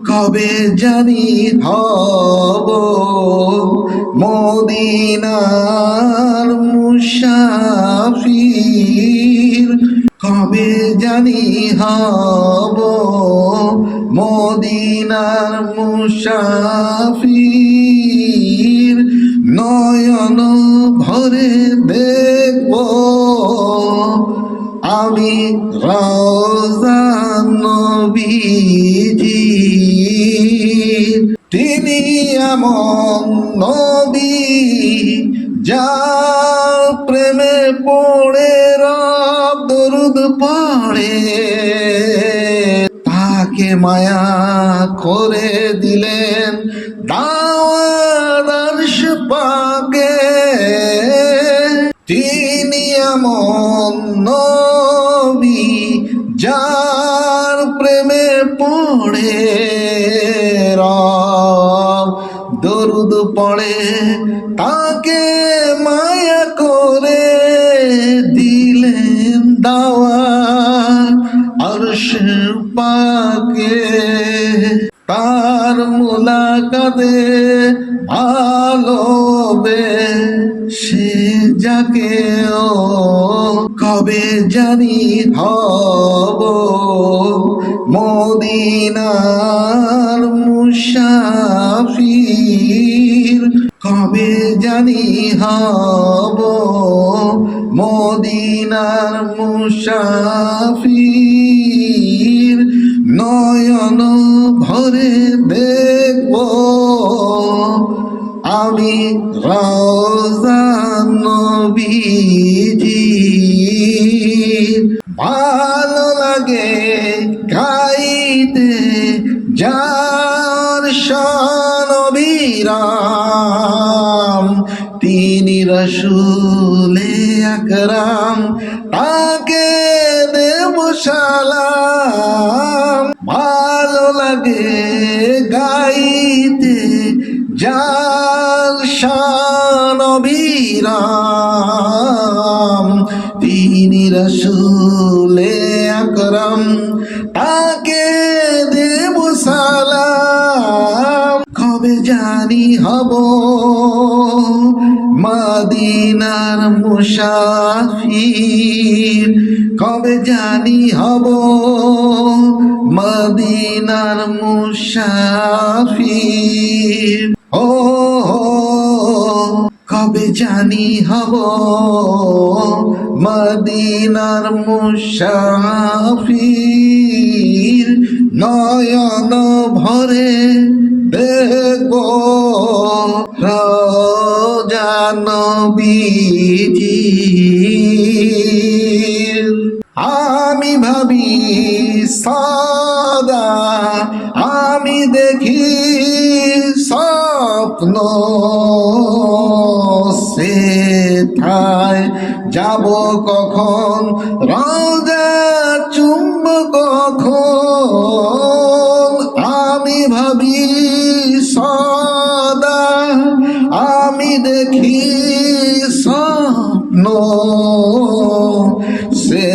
কবে জানি হব মদিনার মুসাফির কবে জানি হব মদিনার মুসাফির নয়ন ভরে রাজা নবীজি। তিনি এমন নবী যার প্রেমে পড়ে, রব দরুদ পড়ে। তাকে মায়া করে দিলেন দাওয়ার পাকে। তিনি এমন নবী পড়ে দরুদ পড়ে, তাকে মায়া করে দিলেন দাওয়া আরশ পাকে তার মুলাকাতে ভালোবে সে যাকে ও, কবে জানি হব মদিনার মুসাফির কবে জানি হব মদিনার মুসাফির নয়ন ভরে দেখব। আমি রাজা নবীজি গাইতে যার শানবীরাম তিনি রসুলে আকরাম, তাকে দেব সালাম। ভালো লাগে গাইতে যার শানবীরাম তিনি রসুলে আকরাম, তাকে কবে জানি হব? মাদিনার মুসাফির কবে জানি হব? মদিনার মুসাফির ও কবে জানি হব? মদিনার মুসাফির নয়ন ভরে দেখব রাজা নবীজি আমি ভাবি সদা, আমি দেখি স্বপ্ন সে থায় যাব কখন? রাজা চুম্ব কখন? আমি ভাবি দেখি স্বপ্ন, সে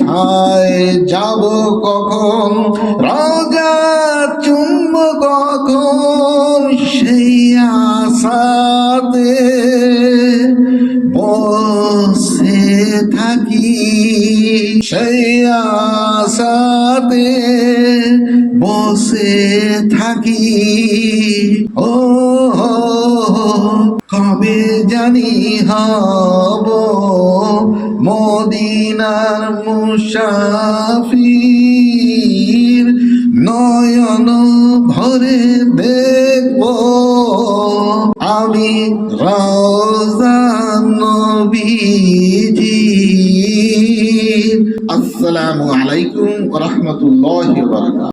থায় যাব কখন? রাজা চুম্ব কখন সেই আশাতে বসে থাকি? সেই আশাতে বসে থাকি। ও কবে জানি হব? মদিনার মুসাফির নয়ন ভরে দেখব। আমি রাজা নবীজি আসসালামু আলাইকুম রহমতুল্লাহ